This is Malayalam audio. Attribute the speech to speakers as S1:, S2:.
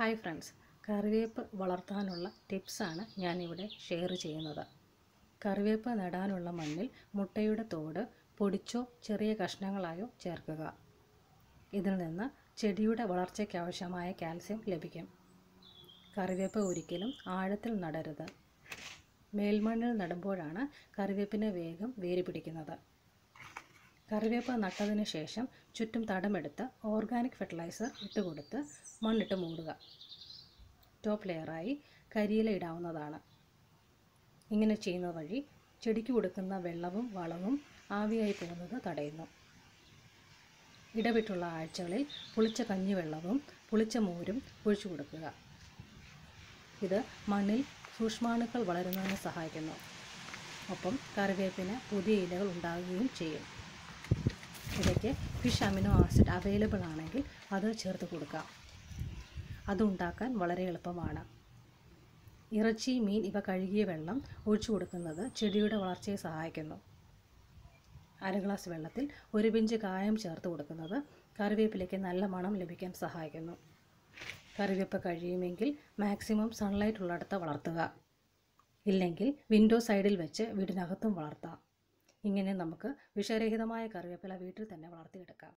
S1: Hi friends. കറിവേപ്പ് വളർത്താനുള്ള ടിപ്സാണ് ഞാനിവിടെ ഷെയർ ചെയ്യുന്നത്. കറിവേപ്പ് നടാനുള്ള മണ്ണിൽ മുട്ടയുടെ തോട് പൊടിച്ചോ ചെറിയ കഷ്ണങ്ങളായോ ചേർക്കുക. ഇതിൽ നിന്ന് ചെടിയുടെ വളർച്ചയ്ക്ക് ആവശ്യമായ കാൽസ്യം ലഭിക്കും. കറിവേപ്പ് ഒരിക്കലും ആഴത്തിൽ നടരുത്. മേൽമണ്ണിൽ നടുമ്പോഴാണ് കറിവേപ്പിന് വേഗം വേര് പിടിക്കുന്നത്. കറിവേപ്പ് നട്ടതിന് ശേഷം ചുറ്റും തടമെടുത്ത് ഓർഗാനിക് ഫെർട്ടിലൈസർ ഇട്ടുകൊടുത്ത് മണ്ണിട്ട് മൂടുക. ടോപ്പ് ലെയറായി കരിയില ഇടാവുന്നതാണ്. ഇങ്ങനെ ചെയ്യുന്നത് വഴി ചെടിക്ക് കൊടുക്കുന്ന വെള്ളവും വളവും ആവിയായി പോകുന്നത് തടയുന്നു. ഇടവിട്ടുള്ള ആഴ്ചകളിൽ പുളിച്ച കഞ്ഞിവെള്ളവും പുളിച്ച മോരും ഒഴിച്ചു കൊടുക്കുക. ഇത് മണ്ണിൽ സൂക്ഷ്മാണുക്കൾ വളരുന്നതിന് സഹായിക്കുന്നു. ഒപ്പം കറിവേപ്പിന് പുതിയ ഇലകൾ ഉണ്ടാകുകയും ചെയ്യും. ഇടയ്ക്ക് ഫിഷ് അമിനോ ആസിഡ് അവൈലബിൾ ആണെങ്കിൽ അത് ചേർത്ത് കൊടുക്കാം. അതുണ്ടാക്കാൻ വളരെ എളുപ്പമാണ്. ഇറച്ചി മീൻ ഇവ കഴുകിയ വെള്ളം ഒഴിച്ചു കൊടുക്കുന്നത് ചെടിയുടെ വളർച്ചയെ സഹായിക്കുന്നു. അര ഗ്ലാസ് വെള്ളത്തിൽ ഒരു പിഞ്ച് കായം ചേർത്ത് കൊടുക്കുന്നത് കറിവേപ്പിലേക്ക് നല്ല മണം ലഭിക്കാൻ സഹായിക്കുന്നു. കറിവേപ്പ് കഴിയുമെങ്കിൽ മാക്സിമം സൺലൈറ്റ് ഉള്ളിടത്ത് വളർത്തുക. ഇല്ലെങ്കിൽ വിൻഡോ സൈഡിൽ വെച്ച് വീടിനകത്തും വളർത്താം. ഇങ്ങനെ നമുക്ക് വിഷരഹിതമായ കറിവേപ്പില വീട്ടിൽ തന്നെ വളർത്തിയെടുക്കാം.